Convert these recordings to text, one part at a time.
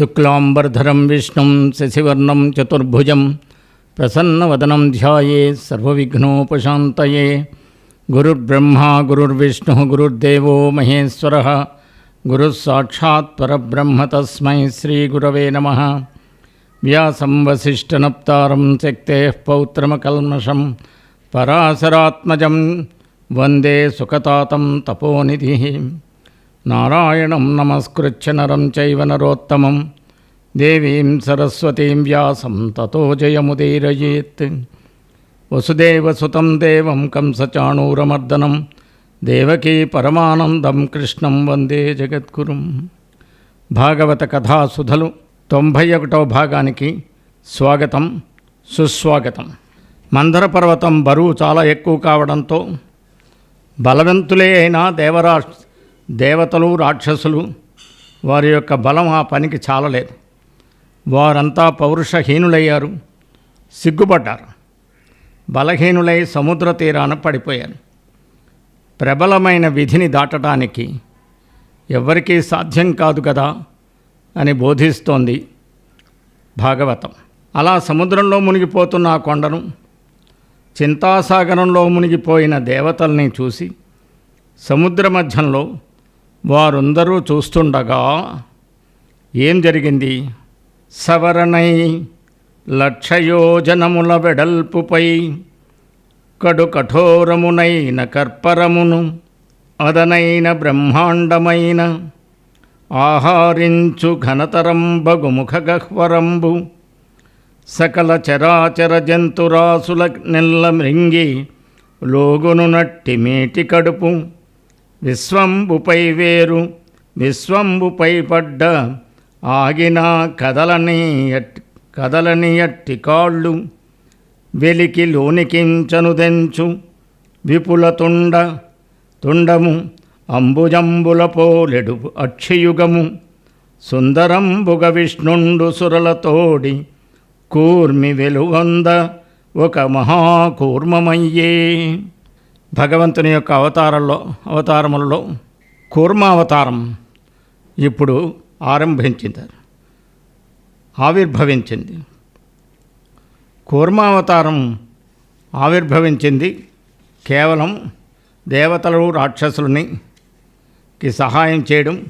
शुक्लांबरधर विष्णु शशिवर्ण चतुर्भुज प्रसन्न वदनम ध्यानोपात गुरुर्ब्रह्मा, गुरुर्विष्णु, गुरुर्देव महेश्वर। गुरुस्साक्षात्ब्रह्म तस्म श्रीगुरव नम। व्या नमः व्यासं वसिष्ठनप्तारं त्यक्तेः पौत्रमकल्मषं पराशरात्मजं वंदे నారాయణం నమస్కృత్య నరం చైవ నరోత్తమం దేవీం సరస్వతీం వ్యాసం తతో జయముదీరయేత్ వసుదేవసుతం దేవం కంసచాణూరమర్దనం దేవకీ పరమానందం కృష్ణం వందే జగద్గురుం భాగవత కథాసుధలు తొంభై ఒకటవ భాగానికి స్వాగతం సుస్వాగతం। మందర పర్వతం బరువు చాలా ఎక్కువ కావడంతో బలవంతులే అయినా దేవరా దేవతలు రాక్షసులు వారి యొక్క బలం ఆ పనికి చాలలేదు. వారంతా పౌరుషహీనులయ్యారు సిగ్గుపడ్డారు. బలహీనులై సముద్ర తీరాన పడిపోయారు. ప్రబలమైన విధిని దాటడానికి ఎవరికీ సాధ్యం కాదు కదా అని బోధిస్తోంది భాగవతం. అలా సముద్రంలో మునిగిపోతున్న ఆ కొండను చింతాసాగరంలో మునిగిపోయిన దేవతల్ని చూసి సముద్ర మధ్యంలో వారందరూ చూస్తుండగా ఏం జరిగింది? సవరణై లక్షయోజనముల వెడల్పుపై కడు కఠోరమునైన కర్పరమును అదనైన బ్రహ్మాండమైన ఆహారించు ఘనతరంబగుముఖ గహ్వరంబు సకల చరాచర జంతురాసుల నెల్ల మృంగి లోగును నట్టి మేటి కడుపు విశ్వంబుపై వేరు విశ్వంబుపై పడ్డ ఆగినా కదలని కదలని అట్టి కాళ్ళు వెలికి లోనికించనుదెంచు విపుల తుండ తుండము అంబుజంబుల పోలెడు అక్షయుగము. సుందరంబుగ విష్ణుండు సురలతోడి కూర్మి వెలుగొంద ఒక మహాకూర్మమయ్యే. భగవంతుని యొక్క అవతారంలో అవతారములలో కూర్మావతారం ఇప్పుడు ఆరంభించింది ఆవిర్భవించింది. కూర్మావతారం ఆవిర్భవించింది కేవలం దేవతలు రాక్షసులనికి సహాయం చేయడం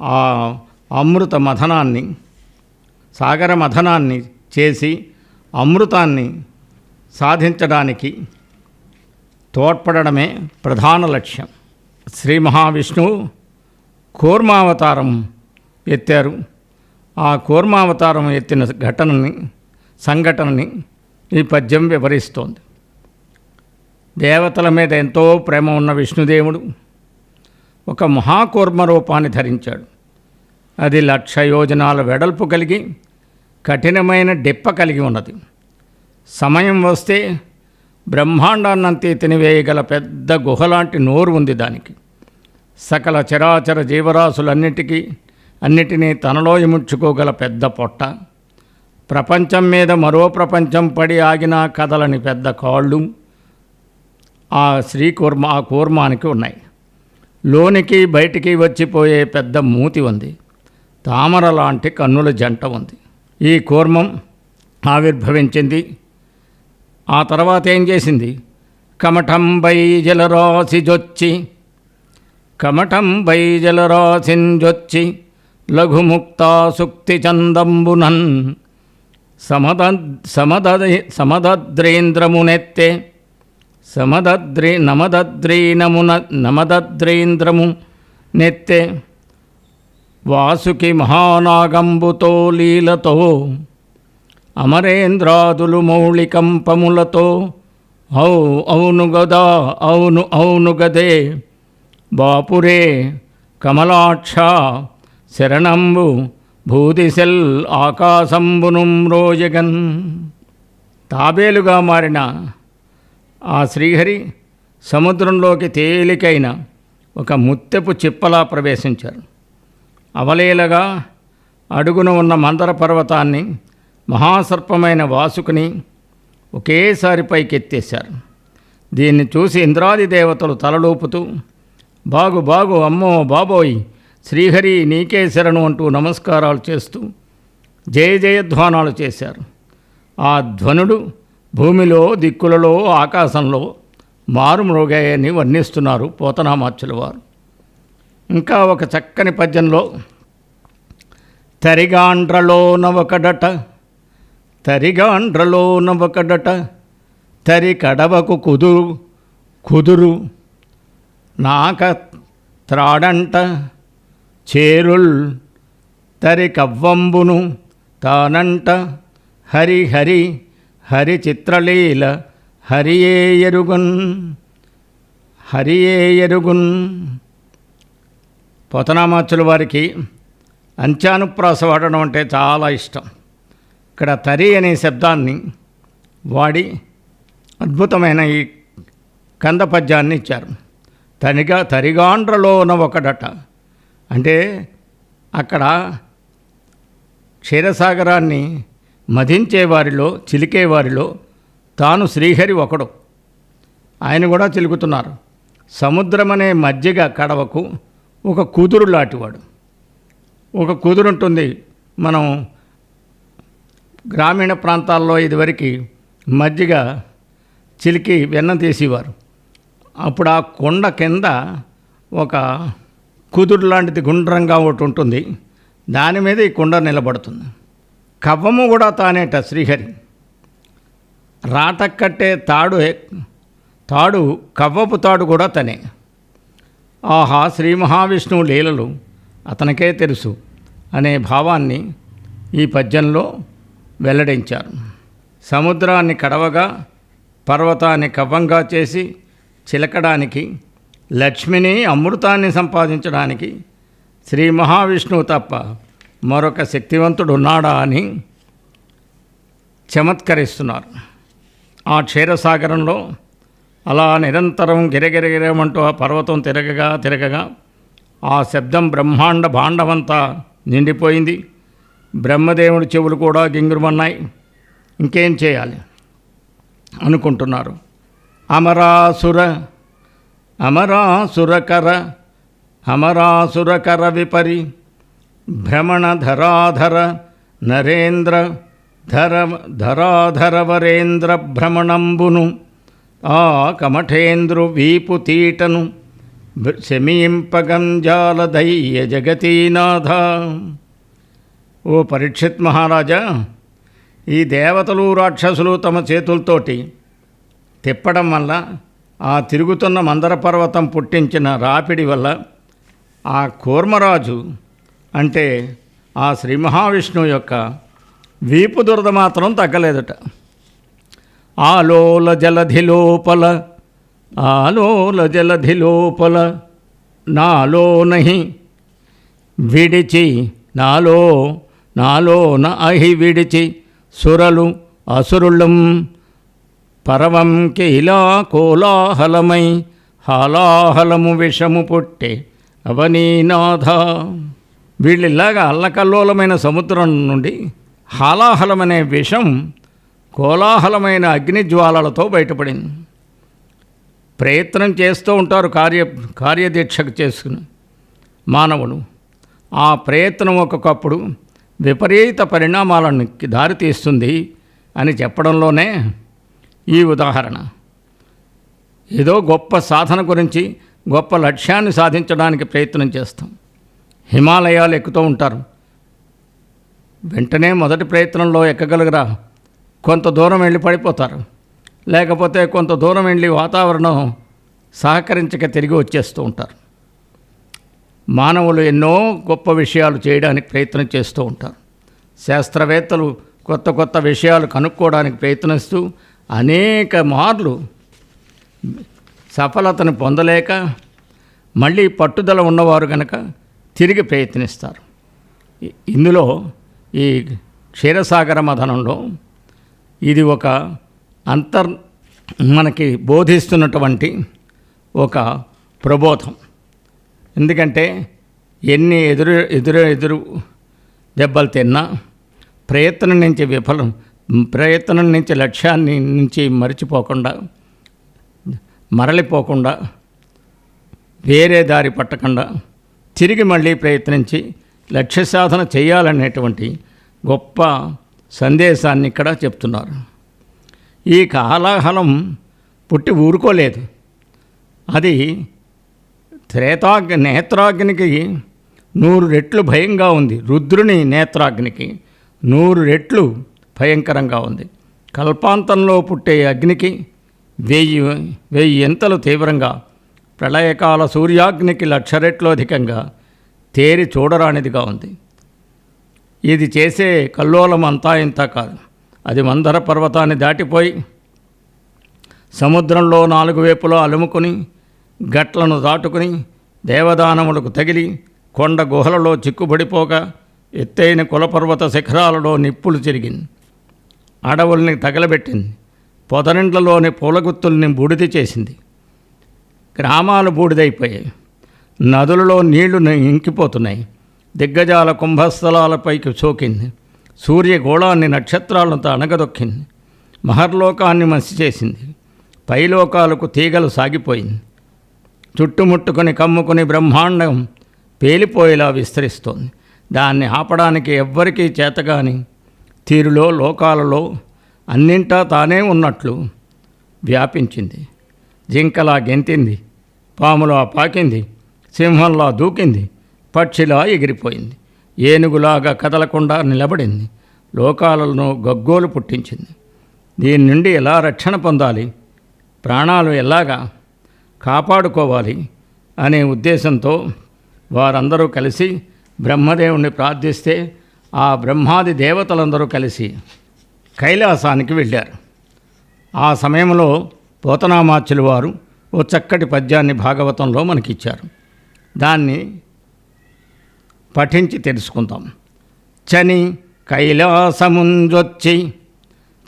ఆ అమృత మథనాన్ని సాగర మథనాన్ని చేసి అమృతాన్ని సాధించడానికి తోడ్పడమే ప్రధాన లక్ష్యం. శ్రీ మహావిష్ణువు కూర్మావతారం ఎత్తారు. ఆ కూర్మావతారం ఎత్తిన ఘటనని సంఘటనని ఈ పద్యం వివరిస్తోంది. దేవతల మీద ఎంతో ప్రేమ ఉన్న విష్ణుదేవుడు ఒక మహాకూర్మ రూపాన్ని ధరించాడు. అది లక్ష యోజనాల వెడల్పు కలిగి కఠినమైన డిప్ప కలిగి ఉన్నది. సమయం వస్తే బ్రహ్మాండాన్నంతే తినివేయగల పెద్ద గుహలాంటి నోరు ఉంది దానికి. సకల చరాచర జీవరాశులన్నిటికీ అన్నిటినీ తనలో ఇముడ్చుకోగల పెద్ద పొట్ట. ప్రపంచం మీద మరో ప్రపంచం పడి ఆగిన కదలని పెద్ద కాళ్ళు ఆ శ్రీకూర్మ ఆ కూర్మానికి ఉన్నాయి. లోనికి బయటికి వచ్చిపోయే పెద్ద మూతి ఉంది. తామర లాంటి కన్నుల జంట ఉంది. ఈ కూర్మం ఆవిర్భవించింది ఆ తర్వాత ఏం చేసింది? కమఠం బై జలరాశి జొచ్చి కమఠం బై జలరాశింజొచ్చి లఘుముక్తా సుక్తి చందంబునన్ సమద సమద సమదద్రేంద్రమునెత్తే సమదద్రి నమదద్రీనమున నమదద్రేంద్రము నెత్తే వాసుకి మహానాగంబుతో లీలతో అమరేంద్రాదులు మౌళికంపములతో ఔ అవును గదా అవును అవును గదే బాపురే కమలాక్ష శరణంబు భూదిశెల్ ఆకాశంబును రోజగన్ తాబేలుగా మారిన ఆ శ్రీహరి సముద్రంలోకి తేలికైన ఒక ముత్తెపు చిప్పలా ప్రవేశించారు. అవలీలగా అడుగున ఉన్న మందర పర్వతాన్ని మహాసర్పమైన వాసుకుని ఒకేసారి పైకెత్తేశారు. దీన్ని చూసి ఇంద్రాది దేవతలు తలలోపుతూ బాగు బాగు అమ్మో బాబోయ్ శ్రీహరి నీకే శరణు అంటూ నమస్కారాలు చేస్తూ జయ జయధ్వానాలు చేశారు. ఆ ధ్వనుడు భూమిలో దిక్కులలో ఆకాశంలో మారుమ్రోగాయని వర్ణిస్తున్నారు పోతనామాచుల వారు ఇంకా ఒక చక్కని పద్యంలో తరిగాండ్రలో నవకడట తరిగాండ్రలో నవకడట తరి కడవకు కుదురు కుదురు. నాక త్రాడంట. చేరుల్ తరి కవ్వంబును తానంట. హరి హరి హరి చిత్రలీల హరియే ఎరుగున్. హరియే ఎరుగున్. పోతనామాచుల వారికి అంత్యానుప్రాస వాడడం అంటే చాలా ఇష్టం. ఇక్కడ తరి అనే శబ్దాన్ని వాడి అద్భుతమైన ఈ కంద పద్యాన్ని ఇచ్చారు. తనిగా తరిగాండ్రలో ఉన్న ఒకడట అంటే అక్కడ క్షీరసాగరాన్ని మధించేవారిలో వారిలో చిలికే వారిలో తాను శ్రీహరి ఒకడు. ఆయన కూడా చిలుకుతున్నారు. సముద్రం అనే మజ్జిగ కడవకు ఒక కూతురు లాంటివాడు. ఒక కూతురు ఉంటుంది మనం గ్రామీణ ప్రాంతాల్లో ఇదివరకు మజ్జిగ చిలికి వెన్న తీసేవారు. అప్పుడు ఆ కొండ కింద ఒక కుదురు లాంటిది గుండ్రంగా ఒకటి ఉంటుంది. దాని మీద ఈ కుండ నిలబడుతుంది. కవ్వము కూడా తానేట శ్రీహరి. రాట కట్టే తాడు తాడు కవ్వపు తాడు కూడా తనే. ఆహా శ్రీ మహావిష్ణువు లీలలు అతనికే తెలుసు అనే భావాన్ని ఈ పద్యంలో వెల్లడించారు. సముద్రాన్ని కడవగా పర్వతాన్ని కవ్వంగా చేసి చిలకడానికి లక్ష్మిని అమృతాన్ని సంపాదించడానికి శ్రీ మహావిష్ణువు తప్ప మరొక శక్తివంతుడు ఉన్నాడా అని చమత్కరిస్తున్నారు. ఆ క్షీరసాగరంలో అలా నిరంతరం గిరగిరగిరమంటూ ఆ పర్వతం తిరగగా తిరగగా ఆ శబ్దం బ్రహ్మాండ భాండమంతా నిండిపోయింది. బ్రహ్మదేవుడి చెవులు కూడా గింగురుమన్నాయి. ఇంకేం చేయాలి? అనుకుంటున్నారు. అమరాసుర అమరాసురకర అమరాసురకర విపరి భ్రమణధరాధర నరేంద్ర ధర ధరాధర వరేంద్ర భ్రమణంబును ఆ కమఠేంద్రు వీపు తీటను శమీంపగంజాలదయ్య జగతీనాథ. ఓ పరీక్షిత్ మహారాజా ఈ దేవతలు రాక్షసులు తమ చేతులతోటి తిప్పడం వల్ల ఆ తిరుగుతున్న మందర పర్వతం పుట్టించిన రాపిడి వల్ల ఆ కూర్మరాజు అంటే ఆ శ్రీ మహావిష్ణువు యొక్క వీపు దురద మాత్రం తగ్గలేదట. ఆలోల జలధి లోపల ఆలోల జలధి లోపల నాలో నహి విడిచి నాలో నాలోన అహి విడిచి సురలు అసురులం పరవంకి ఇలా కోలాహలమై హాలాహలము విషము పుట్టే అవనీనాథ. వీళ్ళిలాగా అల్లకల్లోలమైన సముద్రం నుండి హాలాహలమనే విషం కోలాహలమైన అగ్నిజ్వాలలతో బయటపడింది. ప్రయత్నం చేస్తూ ఉంటారు కార్య కార్యదీక్షకు చేసుకుని మానవుడు ఆ ప్రయత్నం ఒక్కొక్కప్పుడు విపరీత పరిణామాలను దారితీస్తుంది అని చెప్పడంలోనే ఈ ఉదాహరణ. ఏదో గొప్ప సాధన గురించి గొప్ప లక్ష్యాన్ని సాధించడానికి ప్రయత్నం చేస్తాం. హిమాలయాలు ఎక్కుతూ ఉంటారు. వెంటనే మొదటి ప్రయత్నంలో ఎక్కగలగరా? కొంత దూరం వెళ్ళి పడిపోతారు. లేకపోతే కొంత దూరం వెళ్ళి వాతావరణం సహకరించక తిరిగి వచ్చేస్తూ ఉంటారు. మానవులు ఎన్నో గొప్ప విషయాలు చేయడానికి ప్రయత్నం చేస్తూ ఉంటారు. శాస్త్రవేత్తలు కొత్త కొత్త విషయాలు కనుక్కోవడానికి ప్రయత్నిస్తూ అనేక మార్లు సఫలతను పొందలేక మళ్ళీ పట్టుదల ఉన్నవారు కనుక తిరిగి ప్రయత్నిస్తారు. ఇందులో ఈ క్షీరసాగర మథనంలో ఇది ఒక అంతర్ మనకి బోధిస్తున్నటువంటి ఒక ప్రబోధం. ఎందుకంటే ఎన్ని ఎదురు ఎదురు ఎదురు దెబ్బలు తిన్నా ప్రయత్నం నుంచి విఫలం ప్రయత్నం నుంచి లక్ష్యాన్ని నుంచి మరిచిపోకుండా మరలిపోకుండా వేరే దారి పట్టకుండా తిరిగి మళ్ళీ ప్రయత్నించి లక్ష్య సాధన చేయాలనేటువంటి గొప్ప సందేశాన్ని ఇక్కడ చెప్తున్నారు. ఈ కాలాహలం పుట్టి ఊరుకోలేదు. అది త్రేతాగ్ని నేత్రాగ్నికి నూరు రెట్లు భయంగా ఉంది. రుద్రుని నేత్రాగ్నికి నూరు రెట్లు భయంకరంగా ఉంది. కల్పాంతంలో పుట్టే అగ్నికి వెయ్యి వెయ్యి ఎంతలు తీవ్రంగా ప్రళయకాల సూర్యాగ్నికి లక్ష రెట్లు అధికంగా తేరి చూడరానిదిగా ఉంది. ఇది చేసే కల్లోలం అంతా ఇంత కాదు. అది మందర పర్వతాన్ని దాటిపోయి సముద్రంలో నాలుగు వైపులా అలుముకుని గట్లను దాటుకుని దేవదానములకు తగిలి కొండ గుహలలో చిక్కుబడిపోగా ఎత్తైన కులపర్వత శిఖరాలలో నిప్పులు చెరిగింది అడవుల్ని తగలబెట్టింది పొదరింట్లలోని పూలగుత్తుల్ని బూడిద చేసింది. గ్రామాలు బూడిదైపోయాయి. నదులలో నీళ్ళు ఇంకిపోతున్నాయి. దిగ్గజాల కుంభస్థలాలపైకి సోకింది సూర్యగోళాన్ని నక్షత్రాలను అణగదొక్కింది మహర్లోకాన్ని మసి చేసింది పైలోకాలకు తీగలు సాగిపోయింది చుట్టుముట్టుకొని కమ్ముకుని బ్రహ్మాండం పేలిపోయేలా విస్తరిస్తోంది. దాన్ని ఆపడానికి ఎవ్వరికీ చేతగాని తీరులో లోకాలలో అన్నింటా తానే ఉన్నట్లు వ్యాపించింది. జింకలా గెంతింది పాములా పాకింది సింహంలా దూకింది పక్షిలా ఎగిరిపోయింది. ఏనుగులాగా కదలకుండా నిలబడింది. లోకాలను గగ్గోలు పుట్టించింది. దీని నుండి ఎలా రక్షణ పొందాలి? ప్రాణాలు ఎలాగా కాపాడుకోవాలి అనే ఉద్దేశంతో వారందరూ కలిసి బ్రహ్మదేవుణ్ణి ప్రార్థిస్తే ఆ బ్రహ్మాది దేవతలందరూ కలిసి కైలాసానికి వెళ్ళారు. ఆ సమయంలో పోతనామాచులు వారు ఓ చక్కటి పద్యాన్ని భాగవతంలో మనకిచ్చారు. దాన్ని పఠించి తెలుసుకుందాం. చని కైలాసముంజొచ్చి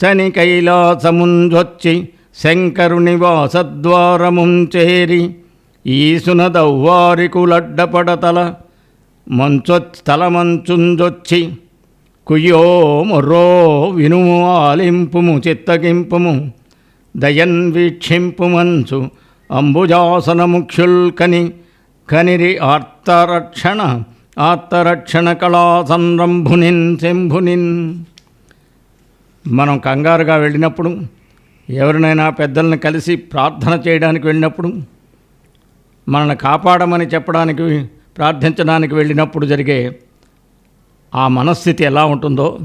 చని కైలాసముంజొచ్చి శంకరుని వాసద్వారముంచేరి ఈసునదవ్వారికులడ్డపడతల మంచొచ్ తల కుయ్యో మొర్రో వినుము ఆలింపుము చిత్తగింపుము దయన్ వీక్షింపు మంచు అంబుజాసన కనిరి ఆర్తరక్షణ ఆర్తరక్షణ కళా సంరంభునిన్ శంభునిన్. మనం కంగారుగా వెళ్ళినప్పుడు ఎవరినైనా పెద్దల్ని కలిసి ప్రార్థన చేయడానికి వెళ్ళినప్పుడు మనల్ని కాపాడమని చెప్పడానికి ప్రార్థించడానికి వెళ్ళినప్పుడు జరిగే ఆ మనస్థితి ఎలా ఉంటుందో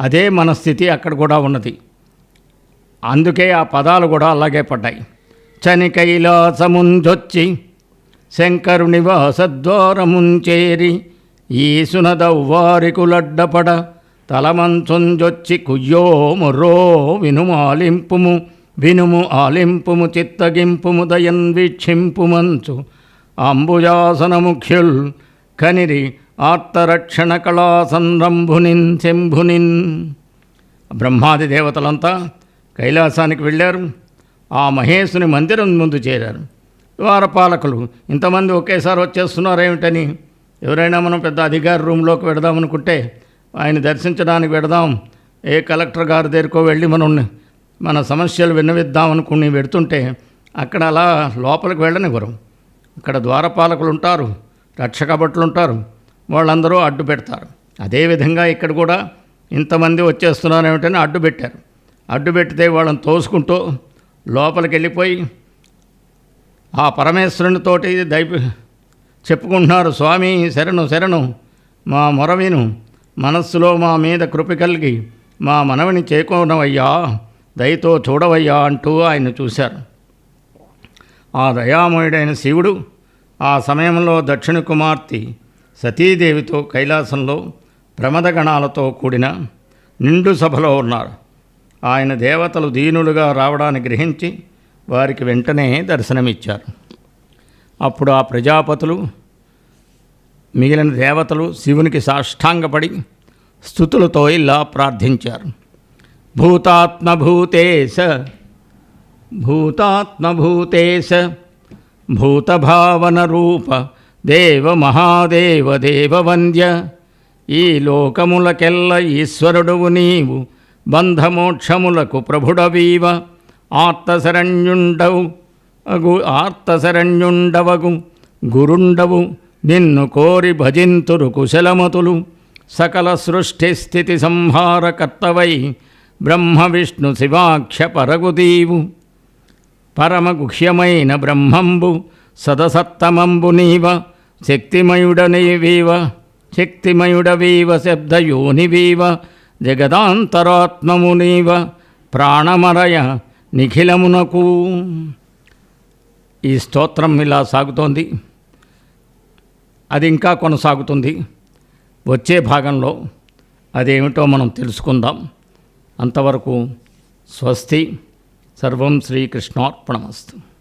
అదే మనస్థితి అక్కడ కూడా ఉన్నది. అందుకే ఆ పదాలు కూడా అలాగే పడ్డాయి. చని కైలాసముంజొచ్చి శంకరుని వాసద్వారముంచేరి ఈసునదవ్వారికులడ్డపడ తలమంచుంజొచ్చి కుయ్యో మొర్రో వినుము ఆలింపుము వినుము ఆలింపుము చిత్తగింపుము దయన్ వీక్షింపు మంచు అంబుజాసన ముఖ్యుల్ కనిరి ఆర్తరక్షణ కళా సంరంభునిన్ శంభునిన్. బ్రహ్మాది దేవతలంతా కైలాసానికి వెళ్ళారు. ఆ మహేశుని మందిరం ముందు చేరారు. ద్వారపాలకులు ఇంతమంది ఒకేసారి వచ్చేస్తున్నారేమిటని ఎవరైనా మనం పెద్ద అధికారి రూమ్లోకి పెడదామనుకుంటే ఆయన దర్శించడానికి వెడదాం. ఏ కలెక్టర్ గారి దగ్గరకో వెళ్ళి మనం మన సమస్యలు విన్నవిద్దాం అనుకుని పెడుతుంటే అక్కడ అలా లోపలికి వెళ్ళనివ్వరు. ఇక్కడ ద్వారపాలకులు ఉంటారు రక్షక భటులు ఉంటారు వాళ్ళందరూ అడ్డు పెడతారు. అదేవిధంగా ఇక్కడ కూడా ఇంతమంది వచ్చేస్తున్నారు ఏమిటని అడ్డు పెట్టారు. అడ్డు పెడితే వాళ్ళని తోసుకుంటూ లోపలికి వెళ్ళిపోయి ఆ పరమేశ్వరునితోటి దైప చెప్పుకుంటున్నారు స్వామి శరణు శరణు మా మొరవిను మనస్సులో మా మీద కృప కలిగి మా మనవిని చేకోనవయ్యా దయతో చూడవయ్యా అంటూ ఆయన చూశారు. ఆ దయామయుడైన శివుడు ఆ సమయంలో దక్షిణ కుమార్తె సతీదేవితో కైలాసంలో ప్రమదగణాలతో కూడిన నిండు సభలో ఉన్నారు. ఆయన దేవతలు దీనులుగా రావడాన్ని గ్రహించి వారికి వెంటనే దర్శనమిచ్చారు. అప్పుడు ఆ ప్రజాపతులు మిగిలిన దేవతలు శివునికి సాష్టాంగపడి స్థుతులతో ఇలా ప్రార్థించారు. భూతాత్మభూతేశ భూతాత్మభూతేశ భూతభావన రూప దేవ మహాదేవ దేవవంద్య ఈ లోకములకెల్ల ఈశ్వరుడువు నీవు బంధమోక్షములకు ప్రభుడవీవ ఆర్తశరణ్యుండవు అగు ఆర్తశరణ్యుండవగు గురుండవు నిన్ను కోరి భజింతురు కుశలమతులు సకల సృష్టి స్థితి సంహారకర్తవై బ్రహ్మ విష్ణు శివాక్ష పరగుదీవు. పరమగుహ్యమైన బ్రహ్మంబు సదసత్తమంబు నీవ శక్తిమయుడనీవీవ శక్తిమయుడవీవ శబ్దయోనివీవ జగదాంతరాత్మము నీవ ప్రాణమరయ నిఖిలమునకు. ఈ స్తోత్రం ఇలా సాగుతోంది. అది ఇంకా కొనసాగుతుంది. వచ్చే భాగంలో అదేమిటో మనం తెలుసుకుందాం. అంతవరకు స్వస్తి. సర్వం శ్రీకృష్ణార్పణమస్తు.